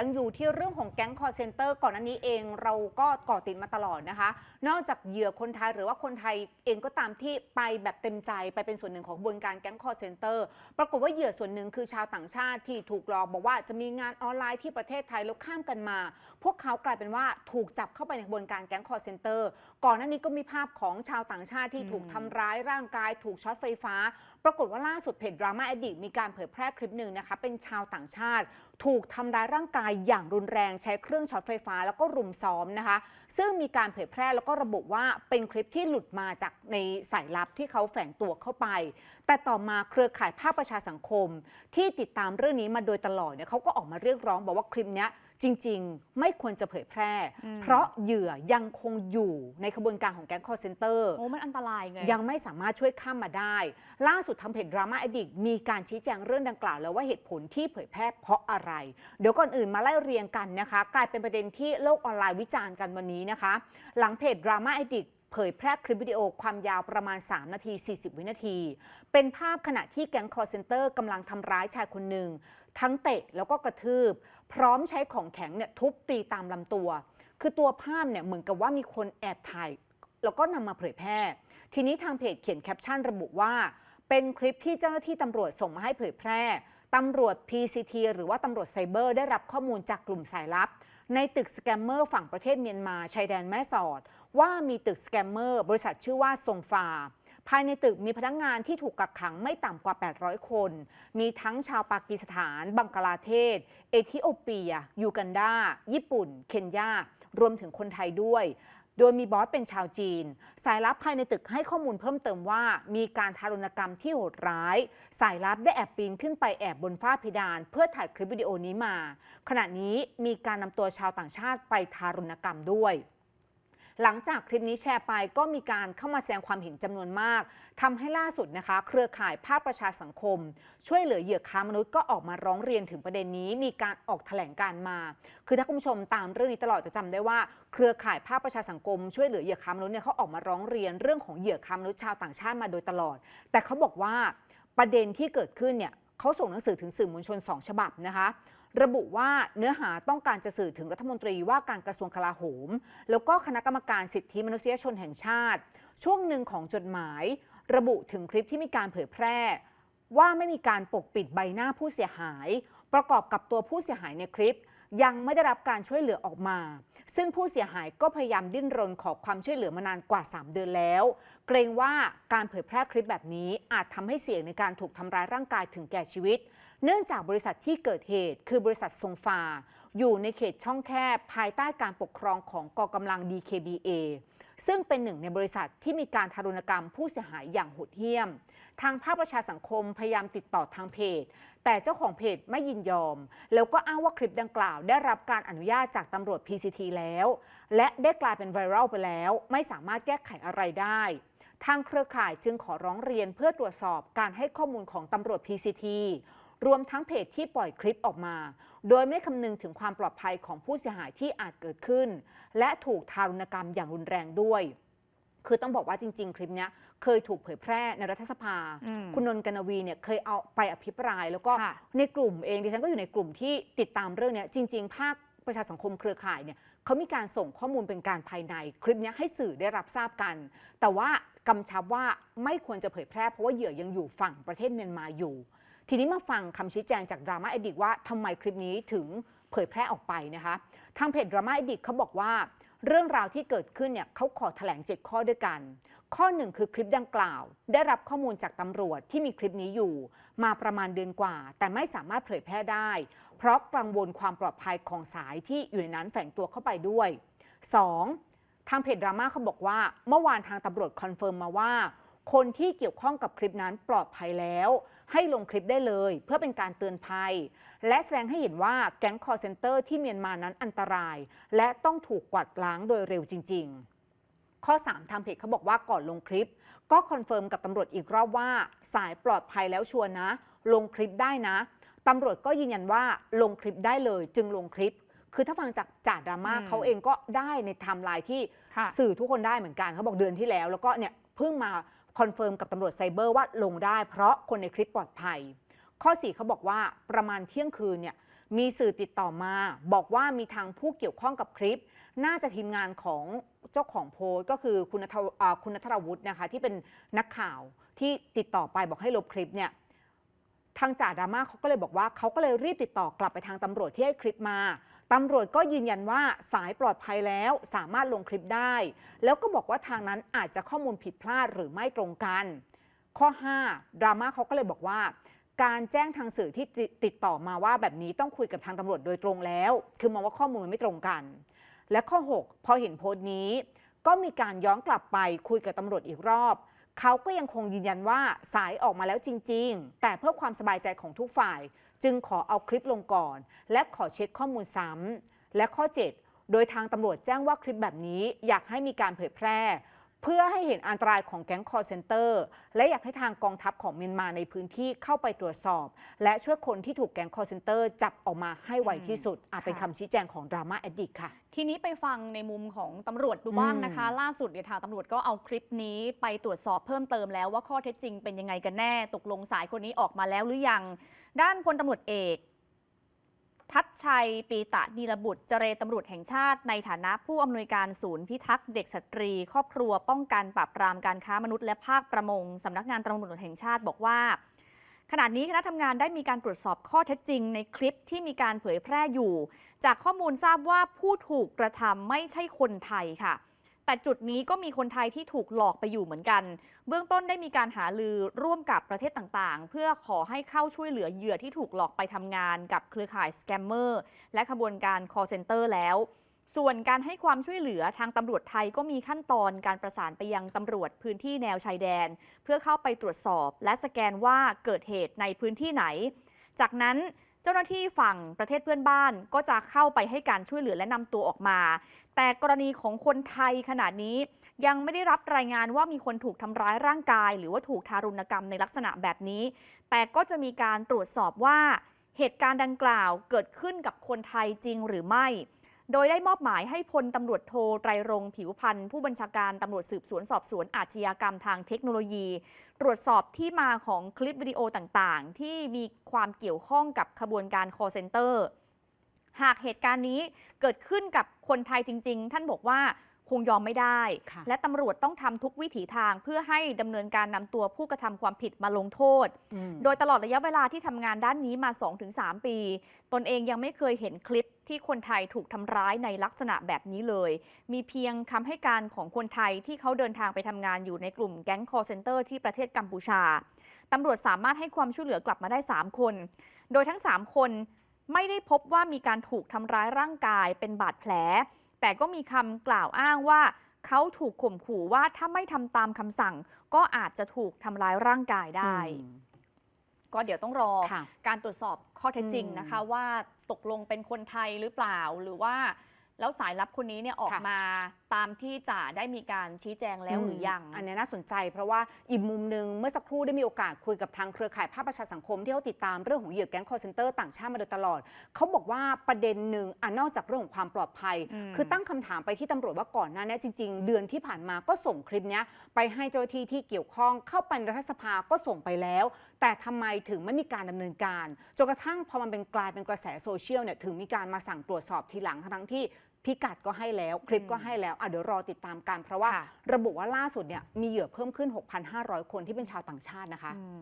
ยังอยู่ที่เรื่องของแก๊งคอร์เซนเตอร์ก่อนอันนี้เองเราก็ก่อติดมาตลอดนะคะ นอกจากเหยื่อคนไทยหรือว่าคนไทยเองก็ตามที่ไปแบบเต็มใจไปเป็นส่วนหนึ่งของกระบวนการแก๊งคอร์เซนเตอร์ปรากฏว่าเหยื่อส่วนหนึ่งคือชาวต่างชาติที่ถูกหลอกบอกว่าจะมีงานออนไลน์ที่ประเทศไทยแล้วข้ามกันมาพวกเขากลายเป็นว่าถูกจับเข้าไปในกระบวนการแก๊งคอร์เซนเตอร์ก่อนหน้านี้ก็มีภาพของชาวต่างชาติที่ถูกทำร้ายร่างกาย ถูกช็อตไฟฟ้า ปรากฏว่าล่าสุดเพจดราม่าอดีตมีการเผยแพร่คลิปหนึ่งนะคะ เป็นชาวต่างชาติ ถูกทำร้ายร่างกายอย่างรุนแรงใช้เครื่องช็อตไฟฟ้า แล้วก็รุมซ้อมนะคะ ซึ่งมีการเผยแพร่แล้วก็ระบุว่าเป็นคลิปที่หลุดมาจากในสายลับที่เขาแฝงตัวเข้าไป แต่ต่อมาเครือข่ายภาคประชาสังคม ที่ติดตามเรื่องนี้มาโดยตลอดเนี่ยเขาก็ออกมาเรียกร้องบอกว่าคลิปเนี้ย จริง ๆ ไม่ควรจะเผยแพร่ เพราะเหยื่อยังคงอยู่ในขบวนการของแก๊งคอร์เซนเตอร์โอ้มันอันตรายไงยังไม่สามารถช่วยข้ามมาได้ ล่าสุดทำเพจดราม่าอดิกมีการชี้แจงเรื่องดังกล่าว แล้วว่าเหตุผลที่เผยแพร่เพราะอะไร เดี๋ยวก่อนอื่นมาไล่เรียงกันนะคะ กลายเป็นประเด็นที่โลกออนไลน์วิจารณ์กันวันนี้นะคะ หลังเพจดราม่าอดิก เผยแพร่คลิปวิดีโอความยาวประมาณ 3 นาที 40 วินาที เป็นภาพขณะที่แก๊งคอร์เซนเตอร์กำลังทำร้ายชายคนหนึ่ง ทั้งเตะแล้วก็กระทืบ พร้อมใช้ของแข็งเนี่ยทุบตีตามลำตัว คือตัวภาพเนี่ยเหมือนกับว่ามีคนแอบถ่าย แล้วก็นำมาเผยแพร่ ทีนี้ทางเพจเขียนแคปชั่นระบุว่า เป็นคลิปที่เจ้าหน้าที่ตำรวจส่งมาให้เผยแพร่ตำรวจ PCT หรือว่าตำรวจไซเบอร์ได้รับข้อมูลจากกลุ่มสายลับ ในตึกสแกมเมอร์ฝั่งประเทศเมียนมาชายแดนแม่สอด ว่ามีตึกสแกมเมอร์บริษัทชื่อว่าทรงฟา ภายในตึกมีพนักงงานที่ถูกกักขังไม่ต่ำกว่า 800 คน มีทั้งชาวปากีสถาน บังกลาเทศ เอธิโอเปีย ยูกันดา ญี่ปุ่น เคนยารวมถึงคนไทยด้วย โดยมีบอสเป็นชาวจีน สายลับภายในตึกให้ข้อมูลเพิ่มเติมว่า มีการทารุณกรรมที่โหดร้าย สายลับได้แอบปีนขึ้นไปแอบบนฝ้าเพดาน เพื่อถ่ายคลิปวิดีโอนี้มา ขณะนี้มีการนำตัวชาวต่างชาติไปทารุณกรรมด้วย หลังจากคลิปนี้แชร์ไปก็มีการเข้ามาแสดงความเห็นจำนวนมากทำให้ล่าสุดนะคะ เครือข่ายภาคประชาสังคม ช่วยเหลือเหยื่อค้ามนุษย์ก็ออกมาร้องเรียนถึงประเด็นนี้ มีการออกแถลงการมา คือถ้าคุณผู้ชมตามเรื่องนี้ตลอดจะจำได้ว่า เครือข่ายภาคประชาสังคม ช่วยเหลือเหยื่อค้ามนุษย์เนี่ยเขาออกมาร้องเรียนเรื่องของเหยื่อค้ามนุษย์ชาวต่างชาติมาโดยตลอด แต่เขาบอกว่าประเด็นที่เกิดขึ้นเนี่ยเขาส่งหนังสือถึงสื่อมวลชนสองฉบับนะคะ ระบุว่าเนื้อหาต้องการจะสื่อถึงรัฐมนตรีว่าการกระทรวงกลาโหม แล้วก็คณะกรรมการสิทธิมนุษยชนแห่งชาติ ช่วงหนึ่งของจดหมาย ระบุถึงคลิปที่มีการเผยแพร่ ว่าไม่มีการปกปิดใบหน้าผู้เสียหาย ประกอบกับตัวผู้เสียหายในคลิป ยังไม่ได้รับการช่วยเหลือออกมา ซึ่งผู้เสียหายก็พยายามดิ้นรนขอความช่วยเหลือมานานกว่า 3 เดือนแล้ว เกรงว่าการเผยแพร่คลิปแบบนี้อาจทำให้เสี่ยงในการถูกทำร้ายร่างกายถึงแก่ชีวิต เนื่องจากบริษัทที่เกิดเหตุ คือบริษัททรงฟาอยู่ในเขตช่องแคบภายใต้การปกครองของกองกำลัง DKBA ซึ่งเป็นหนึ่งในบริษัทที่มีการทารุณกรรมผู้เสียหายอย่างโหดเหี้ยม ทางภาคประชาสังคมพยายามติดต่อทางเพจ แต่เจ้าของเพจไม่ยินยอม แล้วก็อ้างว่าคลิปดังกล่าว ได้รับการอนุญาตจากตำรวจ PCT แล้ว และได้กลายเป็นไวรัลไปแล้ว ไม่สามารถแก้ไขอะไรได้ ทางเครือข่ายจึงขอร้องเรียนเพื่อตรวจสอบการให้ข้อมูลของตำรวจ PCT รวมทั้งเพจที่ปล่อยคลิปออกมา โดยไม่คำนึงถึงความปลอดภัยของผู้เสียหายที่อาจเกิดขึ้น และถูกทารุณกรรมอย่างรุนแรงด้วย คือต้องบอกว่าจริง ๆ คลิปเนี้ยเคยถูกเผยแพร่ในรัฐสภาอืมคุณนนท์กนวีเนี่ยเคยเอาไปอภิปราย แล้วก็ค่ะในกลุ่มเองดิฉันก็อยู่ในกลุ่มที่ติดตามเรื่องเนี้ยจริง ๆ ภาคประชาสังคมเครือข่ายเนี่ยเขามีการส่งข้อมูลเป็นการภายในคลิปเนี้ยให้สื่อได้รับทราบกัน แต่ว่ากำชับว่าไม่ควรจะเผยแพร่เพราะว่าเหยื่อยังอยู่ฝั่งประเทศเมียนมาอยู่ ทีนี้มาฟังคำชี้แจงจากดราม่าอดิกว่าทำไมคลิปนี้ถึงเผยแพร่ออกไปนะคะ ทางเพจดราม่าอดิกเขาบอกว่า เรื่องราวที่เกิดขึ้นเนี่ยเขาขอแถลง 7 ข้อด้วยกัน ข้อหนึ่งคือคลิปดังกล่าว ได้รับข้อมูลจากตำรวจที่มีคลิปนี้อยู่ มาประมาณเดือนกว่า แต่ไม่สามารถเผยแพร่ได้ เพราะกังวลความปลอดภัยของสายที่อยู่ในนั้นแฝงตัวเข้าไปด้วย 2. ทางเพจดราม่าเขาบอกว่า เมื่อวานทางตำรวจคอนเฟิร์มมาว่า คนที่เกี่ยวข้องกับคลิปนั้นปลอดภัยแล้ว ให้ลงคลิปได้เลย เพื่อเป็นการเตือนภัย และแสดงให้เห็นว่าแก๊งคอร์เซนเตอร์ที่เมียนมานั้นอันตราย และต้องถูกกวาดล้างโดยเร็วจริง ๆ ข้อ 3 ทางเพจเขาบอกว่าก่อนลงคลิป ก็คอนเฟิร์มกับตำรวจอีกรอบว่า สายปลอดภัยแล้วชัวร์นะ ลงคลิปได้นะตำรวจก็ยืนยันว่าลงคลิปได้เลย จึงลงคลิป คือถ้าฟังจากจ่าดราม่าอืมเขาเองก็ได้ในไทม์ไลน์ที่ค่ะสื่อทุกคนได้เหมือนกันเขาบอกเดือนที่แล้ว แล้วก็เนี่ยเพิ่งมา คอนเฟิร์มกับตำรวจไซเบอร์ว่าลงได้เพราะคนในคลิปปลอดภัย ข้อ 4เขาบอกว่าประมาณเที่ยงคืนเนี่ยมีสื่อติดต่อมา บอกว่ามีทางผู้เกี่ยวข้องกับคลิป น่าจะทีมงานของเจ้าของโพสต์ก็คือคุณคุณนัทรวุฒินะคะที่เป็นนักข่าวที่ติดต่อไปบอกให้ลบคลิปเนี่ยทางจ่าดราม่าเขาก็เลยบอกว่าเขาก็เลยรีบติดต่อกลับไปทางตำรวจที่ให้คลิปมา ตำรวจก็ยืนยันว่าสายปลอดภัยแล้วสามารถลงคลิปได้ แล้วก็บอกว่าทางนั้นอาจจะข้อมูลผิดพลาดหรือไม่ตรงกัน ข้อ 5 ดราม่าเขาก็เลยบอกว่า การแจ้งทางสื่อที่ติดต่อมาว่าแบบนี้ต้องคุยกับทางตำรวจโดยตรงแล้ว คือมองว่าข้อมูลมันไม่ตรงกัน และข้อ 6 พอเห็นโพสต์นี้ ก็มีการย้อนกลับไปคุยกับตำรวจอีกรอบ เขาก็ยังคงยืนยันว่าสายออกมาแล้วจริง ๆ แต่เพื่อความสบายใจของทุกฝ่าย จึงขอเอาคลิปลงก่อน และขอเช็คข้อมูลซ้ำและข้อ 7 โดยทางตำรวจแจ้งว่าคลิปแบบนี้อยากให้มีการเผยแพร่ เพื่อให้เห็นอันตรายของแก๊งคอร์เซนเตอร์ และอยากให้ทางกองทัพของเมียนมาในพื้นที่เข้าไปตรวจสอบ และช่วยคนที่ถูกแก๊งคอร์เซนเตอร์จับออกมาให้ไวที่สุดอะเป็นคำชี้แจงของดราม่าแอดดิกค่ะ ทีนี้ไปฟังในมุมของตำรวจดูบ้างนะคะ ล่าสุดเนี่ยทางตำรวจก็เอาคลิปนี้ไปตรวจสอบเพิ่มเติมแล้วว่าข้อเท็จจริงเป็นยังไงกันแน่ ตกลงสายคนนี้ออกมาแล้วหรือยัง ด้านพลตำรวจเอก ทัชชัย ปีตะนีรบุตร เจรตำรวจแห่งชาติ ในฐานะผู้อำนวยการศูนย์พิทักษ์เด็กสตรี ครอบครัวป้องกันปราบปรามการค้ามนุษย์และภาคประมงสำนักงานตำรวจแห่งชาติบอกว่า ขณะนี้คณะทำงานได้มีการตรวจสอบข้อเท็จจริง ในคลิปที่มีการเผยแพร่อยู่ จากข้อมูลทราบว่าผู้ถูกกระทำไม่ใช่คนไทยค่ะ แต่จุดนี้ก็มีคนไทยที่ถูกหลอกไปอยู่เหมือนกัน เบื้องต้นได้มีการหาลือร่วมกับประเทศต่างๆ เพื่อขอให้เข้าช่วยเหลือเหยื่อที่ถูกหลอกไปทำงานกับเครือข่ายสแกมเมอร์และขบวนการ call center แล้วส่วนการให้ความช่วยเหลือทางตำรวจไทยก็มีขั้นตอนการประสานไปยังตำรวจพื้นที่แนวชายแดน เพื่อเข้าไปตรวจสอบ และสแกนว่าเกิดเหตุในพื้นที่ไหน จากนั้น เจ้าหน้าที่ฝั่งประเทศเพื่อนบ้านก็จะเข้าไปให้การช่วยเหลือและนำตัวออกมา แต่กรณีของคนไทยขณะนี้ยังไม่ได้รับรายงานว่ามีคนถูกทำร้ายร่างกาย หรือว่าถูกทารุณกรรมในลักษณะแบบนี้ แต่ก็จะมีการตรวจสอบว่า เหตุการณ์ดังกล่าวเกิดขึ้นกับคนไทยจริงหรือไม่ โดยได้มอบหมายให้พลตำรวจโทไตรรงผิวพันธ์ผู้บัญชาการตำรวจสืบสวนสอบสวนอาชญากรรมทางเทคโนโลยี ตรวจสอบที่มาของคลิปวิดีโอต่างๆ ที่มีความเกี่ยวข้องกับขบวนการ call center หากเหตุการณ์นี้เกิดขึ้นกับคนไทยจริง ๆ ท่านบอกว่า คงยอมไม่ได้ค่ะและตำรวจต้องทำทุกวิถีทางเพื่อให้ดำเนินการนำตัวผู้กระทำความผิดมาลงโทษอืมโดยตลอดระยะเวลาที่ทำงานด้านนี้มา 2-3 ปี ตนเองยังไม่เคยเห็นคลิปที่คนไทยถูกทำร้ายในลักษณะแบบนี้เลย มีเพียงคำให้การของคนไทยที่เขาเดินทางไปทำงานอยู่ในกลุ่มแก๊ง call center ที่ประเทศกัมพูชาตำรวจสามารถให้ความช่วยเหลือกลับมาได้ 3 คน โดยทั้ง 3 คนไม่ได้พบว่ามีการถูกทำร้ายร่างกายเป็นบาดแผล แต่ก็มีคำกล่าวอ้างว่า เขาถูกข่มขู่ว่าถ้าไม่ทำตามคำสั่ง ก็อาจจะถูกทำร้ายร่างกายได้อืมก็เดี๋ยวต้องรอค่ะการตรวจสอบข้อเท็จจริงอืมนะคะ ว่าตกลงเป็นคนไทยหรือเปล่าหรือว่า แล้วสายลับคนนี้เนี่ยออกค่ะมาตามที่จ่าได้มีการชี้แจงแล้วหรือยัง อันนี้น่าสนใจเพราะว่าอีกมุมหนึ่งเมื่อสักครู่ได้มีโอกาสคุยกับทางเครือข่ายภาคประชาสังคมที่เขาติดตามเรื่องของเหยื่อแก๊งคอร์เซนเตอร์ต่างชาติมาโดยตลอด เขาบอกว่าประเด็นหนึ่งอะนอกจากเรื่องของความปลอดภัยอืมคือตั้งคำถามไปที่ตำรวจว่าก่อนหน้านี้จริง ๆ เดือนที่ผ่านมาก็ส่งคลิปเนี้ยไปให้เจ้าหน้าที่ที่เกี่ยวข้องเข้าไปในรัฐสภาก็ส่งไปแล้ว แต่ทำไมถึงไม่มีการดำเนินการจนกระทั่งพอมันเป็นกลายเป็นกระแสโซเชียลเนี่ยถึงมีการมาสั่งตรวจสอบทีหลังทั้งๆที่ พิกัดก็ให้แล้ว คลิปก็ให้แล้วอะเดี๋ยวรอติดตามกัน เพราะว่าค่ะระบุว่าล่าสุดเนี่ยมีเหยื่อเพิ่มขึ้น 6,500 คนที่เป็นชาวต่างชาตินะคะอืม